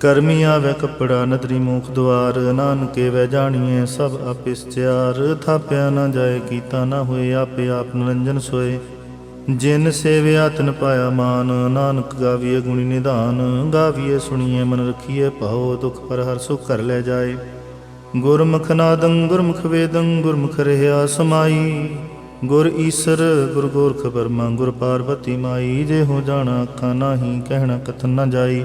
ਕਰਮੀ ਆਵੇ ਕਪੜਾ, ਨਦਰੀ ਮੂਖ ਦੁਆਰ, ਨਾਨਕੇ ਵੈ ਜਾਣੀਏ ਸਭ ਆਪਿਸ ਚਾਰ ਥਾਪਿਆ ਨਾ ਜਾਏ, ਕੀਤਾ ਨਾ ਹੋਏ, ਆਪੇ ਆਪ ਨਿਰੰਜਨ ਸੋਏ। ਜਿਨ ਸੇਵਿਆ, ਤਨ ਪਾਇਆ ਮਾਨ, ਨਾਨਕ ਗਾਵੀਏ ਗੁਣੀ ਨਿਧਾਨ। ਗਾਵੀਏ ਸੁਣੀਏ ਮਨ ਰਖੀਏ ਭਾਉ ਦੁਖ ਪਰ ਹਰ ਸੁਖ ਕਰ ਲੈ ਜਾਏ। ਗੁਰਮੁਖ ਨਾਦੰ, ਗੁਰਮੁਖ ਵੇਦੰ, ਗੁਰਮੁਖ ਰਹਿਆ ਸਮਾਈ। ਗੁਰ ਈਸਰ, ਗੁਰ ਗੋਰਖ ਬਰਮਾ ਗੁਰ ਪਾਰਵਤੀ ਮਾਈ। ਜੇ ਹੋ ਜਾਣਾ ਅੱਖਾਂ, ਨਾਹੀ ਕਹਿਣਾ ਕਥਨ ਨਾ ਜਾਈ।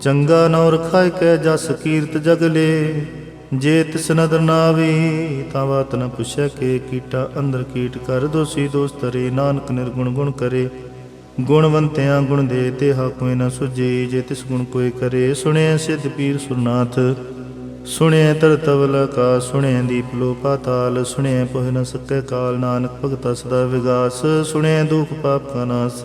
ਚੰਗਾ ਨੌ ਰਖਾਇ ਕੈ ਜਸ ਕੀਰਤ ਜਗਲੇ ਜੇ ਤਿਸ ਨਦਰ ਨਾ ਆਵੇ ਤਾਂ ਬਾਤ ਨ ਪੁੱਛੈ ਕੇ ਕੀਟਾ ਅੰਦਰ ਕੀਟ ਕਰ। ਦੋਸੀ ਦੋਸਤਰੇ ਨਾਨਕ ਨਿਰਗੁਣ ਗੁਣ ਕਰੇ। ਗੁਣਵੰਤਿਆਂ ਗੁਣ ਦੇ ਤੇ ਹਾ ਕੋਈ ਨ ਸੁਜੇ ਜੇ ਤਿਸ ਗੁਣ ਕੋਈ ਕਰੇ ਸੁਣਿਆ ਸਿਧ ਪੀਰ ਸੁਰਨਾਥ। ਸੁਣਿਆ ਤਰ ਤਵਲ ਕਾ ਸੁਣਿਆ ਦੀਪ ਲੋ ਪਾਤਾਲ ਸੁਣਿਆ ਪਹੁ ਨ ਸਕੈ ਕਾਲ, ਨਾਨਕ ਭਗਤਾ ਸਦਾ ਵਿਗਾਸ। ਸੁਣਿਆ ਦੁਖ ਪਾਪ ਕਾ ਨਾਸ।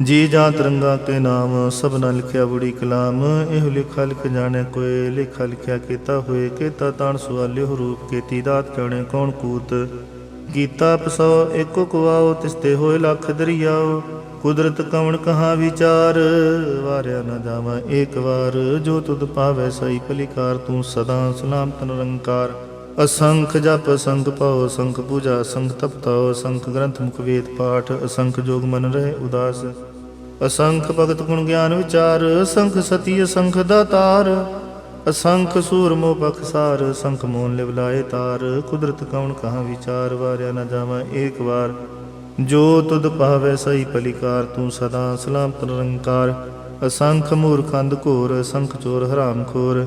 ਜੀ ਜਾ ਤਰੰਗਾ ਕੇ ਨਾਮ ਸਭਨਾ ਲਿਖਿਆ ਬੁੜੀ ਕਲਾਮ, ਇਹ ਲਿਖਾ ਲਿਖ ਜਾਣੇ ਕੋਏ ਲਿਖਾ ਲਿਖਿਆ ਕੀਤਾ ਹੋਏ ਕੀਤਾ ਤਾਣ ਸਵਾਲਿਓ ਰੂਪ ਕੀਤੀ ਦਾਤ ਜਾਣੇ ਕੌਣ ਕੂਤ। ਗੀਤਾ ਪਸੋ ਏਕੋ ਕੁਆਓ ਤਿਸਤੇ ਹੋਏ ਲੱਖ ਦਰਿਆਓ। ਕੁਦਰਤ ਕਵਣ ਕਹਾ ਵਿਚਾਰ, ਵਾਰਿਆ ਨਾ ਜਾਵਾ ਏਕ ਵਾਰ। ਜੋ ਤੁਧ ਪਾਵੈ ਸਈ ਭਲਿਕਾਰ, ਤੂੰ ਸਦਾ ਸਲਾਮਤ ਨਿਰੰਕਾਰ ਅਸੰਖ ਜਪ ਅਸੰਖ ਪਾਉ ਅਸੰਖ ਪੂਜਾ ਅਸੰਖ ਤਪਤਾਉ ਅਸੰਖ ਗ੍ਰੰਥ ਮੁਖ ਵੇਦ ਪਾਠ, ਅਸੰਖ ਜੋਗ ਮਨ ਰਹੇ, ਉਦਾਸ। ਅਸੰਖ ਭਗਤ ਗੁਣ ਗਿਆਨ ਵਿਚਾਰ, ਅਸੰਖ ਸਤੀ, ਅਸੰਖ ਦਾਤਾਰ ਅਸੰਖ ਸੂਰ ਮੋ ਬਖਸਾਰ ਅਸੰਖ ਮੋਨ ਲਿਵ ਲਾਏ ਤਾਰ। ਕੁਦਰਤ ਕਵਣ ਕਹਾ ਵਿਚਾਰ, ਵਾਰਿਆ ਨਾ ਜਾਵਾ ਏਕ ਵਾਰ। ਜੋ ਤੁਧ ਪਾਵੈ ਸਹੀ ਭਲਿਕਾਰ, ਤੂੰ ਸਦਾ ਸਲਾਮਤ ਨਿਰੰਕਾਰ। ਅਸੰਖ ਮੂਰਖੰਦ ਘੋਰ, ਅਸੰਖ ਚੋਰ ਹਰਾਮ ਖੋਰ।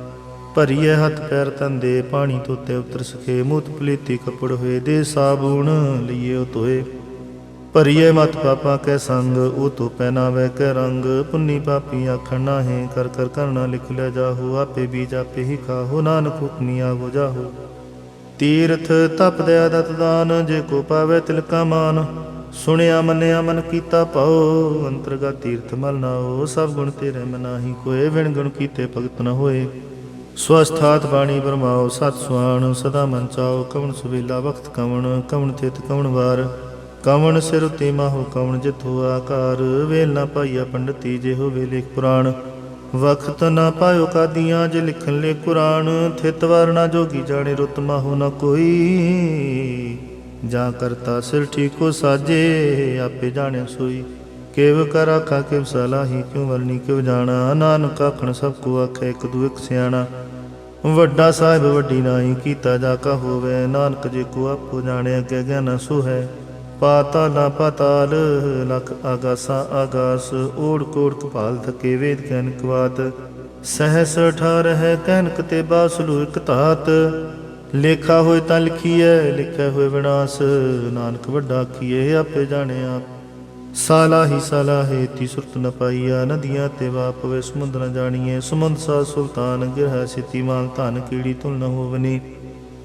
ਭਰੀਏ ਹੱਥ ਪੈਰ ਤੰਦੇ ਪਾਣੀ ਧੋਤੇ ਉਤਰ ਸਕੇ। ਮੂਤ ਪਲੀਤੀ ਕਪੜ ਹੋਏ, ਦੇ ਸਾਬੂਣ ਲਈਏ ਧੋਏ ਭਰੀਏ ਮਤ ਪਾਪਾ ਕੈ ਸੰਗ, ਉਹ ਤੋ ਪਹਿਨਾਵੇ ਕੈ ਰੰਗ। ਪੁੰਨੀ ਪਾਪੀ ਆਖਣ ਨਾਹੇ, ਕਰ ਕਰ ਕਰਨਾ ਲਿਖ ਲੈ ਜਾਹੋ। ਆਪੇ ਬੀਜ ਆਪੇ ਹੀ ਖਾਹੋ, ਨਾਨਕ ਹੁਕਮੀ ਆਗੋ ਜਾਹੂ। ਤੀਰਥ ਤਪ ਦਇਆ ਦਤ ਦਾਨ, ਜੇ ਕੋ ਪਾਵੇ ਤਿਲਕਾ ਮਾਨ। ਸੁਣਿਆ ਮੰਨਿਆ ਮਨ ਕੀਤਾ ਪਾਓ ਅੰਤਰਗਾ ਤੀਰਥ ਮਲ ਨਾਓ ਸਭ ਗੁਣ ਤੇਰੇ ਮਨਾਹੀ ਕੋਏ, ਵਿਣ ਗੁਣ ਕੀਤੇ ਭਗਤ ਨ ਹੋਏ। ਸਵਸਥਾਤ ਬਾਣੀ ਬਰਮਾਓ, ਸਤ ਸੁਆਣ, ਸਦਾ ਮਨ ਚਾਓ, ਕਵਣ ਸੁਵੇਲਾ, ਵਖਤ ਕਵਣ ਕਵਣ ਤਿਤ ਕਵਣ ਵਾਰ। ਕਵਣ ਸਿਰ ਉਤੇ ਮਾਹੋ, ਕਵਣ ਜਿਥੋ ਆਕਾਰ। ਵੇਲ ਨਾ ਪਾਈਆ ਪੰਡਤੀ ਜੇ ਹੋਵੇ ਲੇਖ ਪੁਰਾਣ। ਵਖਤ ਨਾ ਪਾਇਓ ਕਾਦੀਆਂ ਜੇ ਲਿਖਣ ਲੈ ਕੁਰਾਨ। ਥਿਤ ਵਰਨਾ ਜੋਗੀ ਜਾਣੇ ਰੁਤ ਮਾਹੋ ਨਾ ਕੋਈ। ਜਾਂ ਕਰਤਾ ਸਿਰ ਠੀਕੋ ਸਾਜੇ, ਆਪੇ ਜਾਣਿਆ ਸੋਈ। ਕਿਵ ਕਰ ਆਖਾ, ਕਿਵ ਸਲਾਹੀ, ਕਿਉ ਵਰਨੀ, ਕਿਵ ਜਾਣਾ। ਨਾਨਕ ਆਖਣ, ਸਭ ਕੋ ਆਖੇ, ਇੱਕ ਦੂ ਇੱਕ ਸਿਆਣਾ। ਵੱਡਾ ਸਾਹਿਬ ਵੱਡੀ ਨਾਹੀ, ਕੀਤਾ ਜਾ ਕਾ ਹੋਵੇ। ਨਾਨਕ ਜੇ ਕੋ ਆਪੋ ਜਾਣੇ, ਅੱਗੇ ਗਿਆਨ ਸੋ ਹੈ ਪਾਤਾਲਾ ਪਾਤਾਲ, ਲਖ ਆਗਾਸਾ ਆਗਾਸ। ਓੜ ਕੋੜ ਕਪਾਲ ਥਕੇ ਵੇਦ ਕਹਿਨ ਕਵਾਤ ਸਹਸ ਠਾਰ ਹੈ ਕਹਿਨਕ ਤੇ ਬਾਸਲੂ ਇਕ ਧਾਤ। ਲੇਖਾ ਹੋਏ ਤਾਂ ਲਿਖੀਐ, ਲਿਖਿਆ ਹੋਏ ਵਿਨਾਸ਼। ਨਾਨਕ ਵੱਡਾ ਆਖੀਏ ਆਪੇ ਜਾਣੇ ਆਪ ਸਾਲਾ ਹੀ ਸਾਲਾ ਤੀ ਸੁਰਤ ਨ ਪਾਈਆ, ਨਦੀਆਂ ਤੇ ਵਾਪਵੇ ਸਮੁੰਦਰ ਨ ਜਾਣੀਏ। ਸਮੁੰਦ ਸਾ ਸੁਲਤਾਨ ਗਿਰਹ ਸਿਤੀ ਮਾਨ ਧਨ ਕੀੜੀ ਤੁਲ ਨ ਹੋਵਨੀ।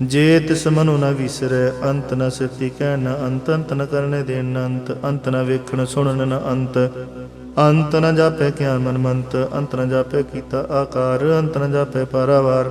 ਜੇ ਤਿਸ ਮਨੁ ਨ ਵਿਸਰੈ, ਅੰਤ ਨ ਸਿਤੀ ਕਹਿ ਨ ਅੰਤ ਅੰਤ ਨ ਕਰਨੇ ਦੇਣ ਨ ਅੰਤ ਅੰਤ ਨ ਵੇਖਣ ਸੁਣਨ ਨ ਅੰਤ। ਅੰਤ ਨ ਜਾਪੈ ਕਿਆ ਮਨ ਮੰਤ ਅੰਤ ਨ ਜਾਪੈ ਕੀਤਾ ਆਕਾਰ, ਅੰਤ ਨ ਜਾਪੈ ਪਾਰਾਵਾਰ।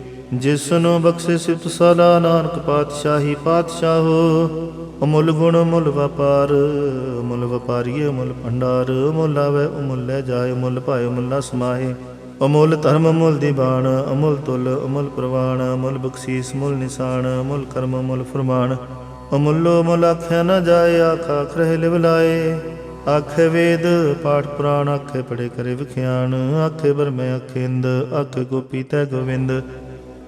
ਜਿਸ ਨੂੰ ਬਖਸ਼ੇ ਸਿਫਤ ਸਦਾ ਨਾਨਕ ਪਾਤਸ਼ਾਹੀ ਪਾਤਸ਼ਾਹੋ ਅਮੁੱਲ ਗੁਣ ਅਮੁੱਲ ਵਪਾਰ, ਅਮੁੱਲ ਵਪਾਰੀਏ ਅਮੁੱਲ ਭੰਡਾਰ, ਅਮੁੱਲ ਆਵੇ ਅਮੁੱਲ ਲੈ ਜਾਏ, ਅਮੁੱਲ ਭਾਏ ਅਮੁੱਲਾ ਸਮਾਹੇ। ਅਮੁੱਲ ਧਰਮ ਅਮੁੱਲ ਦੀਵਾਨ ਅਮੁੱਲ ਤੁਲ ਅਮੁੱਲ ਪ੍ਰਵਾਨ ਅਮੁੱਲ ਬਖਸ਼ੀਸ ਅਮੁੱਲ ਨਿਸ਼ਾਨ, ਅਮੁੱਲ ਕਰਮ ਅਮੁੱਲ ਫਰਮਾਨ। ਅਮੁੱਲੋ ਅਮੁੱਲ ਆਖਿਆ ਨਾ ਜਾਏ, ਆਖਾ ਖਰੇ ਲਿਵ ਲਾਏ। ਆਖੇ ਵੇਦ, ਪਾਠ ਪੁਰਾਣ ਆਖੇ ਪੜੇ ਕਰੇ ਵਿਖਿਆਨ। ਆਖੇ ਬਰਮੇ ਆਖੇ ਇੰਦ, ਆਖੇ ਗੋਪੀ ਤੈ ਗੋਵਿੰਦ।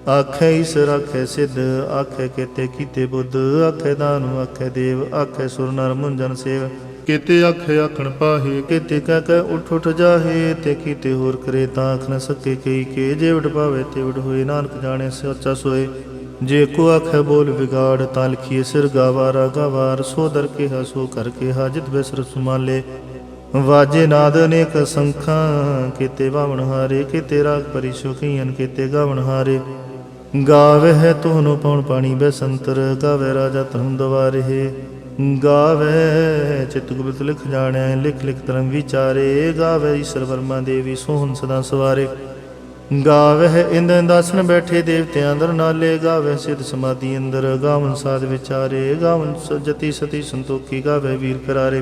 ਆਖੇ ਈਸ਼ਰ ਆਖੇ ਸਿੱਧ ਆਖੇ ਕੀਤੇ ਕੀਤੇ ਬੁੱਧ ਆਖੇ ਦਾਨੁ ਆਖੇ ਦੇਵ ਆਖੇ ਸੁਰ ਨਰ ਮੁੰਜਨ ਸੇਵ। ਕੀਤੇ ਆਖੇ ਆਖਣ ਪਾਹੇ ਕੀਤੇ ਕਹਿ ਕਹਿ ਉਠ ਉਠ ਜਾਹੇ ਤੇ ਕੀਤੇ ਹੋਰ ਕਰੇ ਤਾਂ ਆਖ ਨ ਸਕੇ ਕਈ ਕੇ। ਜੇ ਵਡ ਪਾਵੇ ਤੇ ਵਡ ਹੋਏ ਨਾਨਕ ਜਾਣੇ ਸੱਚਾ ਸੋਏ। ਜੇ ਕੋ ਆਖੇ ਬੋਲ ਵਿਗਾੜ ਤਾਂ ਲਿਖੀਏ ਸਿਰ ਗਾਵਾਰਾ ਗਾਵਾਰ। ਸੋ ਦਰ ਕਿਹਾ ਸੋ ਕਰ ਕਿਹਾ ਜਿਤ ਬਿਸਰ ਸੁਮਾਲੇ। ਵਾਜੇ ਨਾਦ ਅਨੇਕ ਸੰਖਾਂ ਕੀਤੇ ਬਾਵਣ ਹਾਰੇ ਕੀਤੇ ਰਾਗ ਪਰੀ ਸੁਖੀਨ ਕੀਤੇ ਗਾਵਣ ਹਾਰੇ। ਗਾਵੇ ਹੈ ਤੋਹਨੋ ਪਉਣ ਪਾਣੀ ਬੈਸੰਤਰ ਗਾਵੇ ਰਾਜਾ ਧਰਮ ਦਵਾਰੇ। ਗਾਵੇ ਚਿਤ ਗੁਪਤ ਲਿਖ ਜਾਣੈ, ਲਿਖ ਲਿਖ ਧਰਮ ਵਿਚਾਰੇ। ਗਾਵੇ ਈਸ਼ਰ ਵਰਮਾ ਦੇਵੀ ਸੋਹਣ ਸਦਾ ਸਵਾਰੇ। ਗਾਵੇ ਹੈ ਇੰਦ ਇੰਦਾਸਨ ਬੈਠੇ ਦੇਵਤਿਆਂ ਅੰਦਰ ਨਾਲੇ। ਗਾਵੇ ਸਿਧ ਸਮਾਧੀ ਅੰਦਰ, ਗਾਵਨ ਸਾਧ ਵਿਚਾਰੇ। ਗਾਵਨ ਸਜਤੀ ਸਤੀ ਸੰਤੋਖੀ ਗਾਵੇ ਵੀਰ ਕਰਾਰੇ।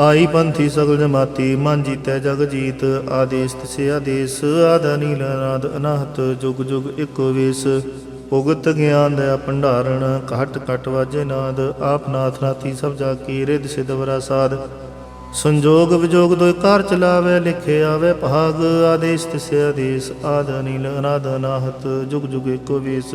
ਆਈ ਪੰਥੀ ਸਗਲ ਜਮਾਤੀ, ਮਨ ਜੀਤੈ ਜਗ ਜੀਤ, ਆਦੇਸ ਤਿਸੇ ਆਦੇਸ, ਆਦਾ ਨੀਲ ਅਨਾਦ, ਅਨਾਹਤ ਜੁਗ ਜੁਗ ਇੱਕੋ ਵੇਸ। ਉਗਤ ਗਿਆਨ ਦਾ ਭੰਡਾਰਣ, ਘਟ ਘਟ ਵਾਜੇ ਨਾਦ, ਆਪ ਨਾਥ ਨਾਥੀ ਸਭ ਜਾ ਕੀ ਰਿਦ ਸਿਧ ਵਰਾ ਸਾਧ। ਸੰਜੋਗ ਵਿਜੋਗ ਦੋਇ ਕਾਰ ਚਲਾਵੇ, ਲਿਖੇ ਆਵੇ ਭਾਗ, ਆਦੇਸ਼ ਤਿਸੇ ਆਦੇਸ਼, ਆਦ ਨੀਲ ਅਨਾਦ, ਅਨਾਹਤ ਜੁਗ ਜੁਗ ਇੱਕੋ ਵੇਸ।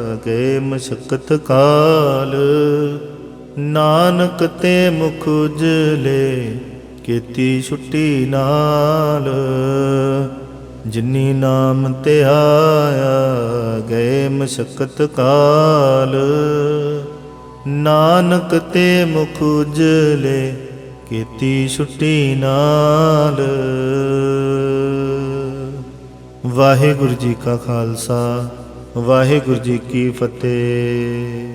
ਗਏ ਮਸ਼ਕਤ ਕਾਲ, ਨਾਨਕ ਤੇ ਮੁਖ ਉਜਲੇ, ਕੀਤੀ ਛੁੱਟੀ ਨਾਲ। ਜਿਨੀ ਨਾਮ ਤੇ ਆਇਆ, ਗਏ ਮਸ਼ਕਤ ਕਾਲ। ਨਾਨਕ ਤੇ ਮੁਖ ਉਜਲੇ, ਕੀਤੀ ਛੁੱਟੀ ਨਾਲ। ਵਾਹਿਗੁਰੂ ਜੀ ਕਾ ਖਾਲਸਾ। ਵਾਹਿਗੁਰੂ ਜੀ ਕੀ ਫਤਿਹ।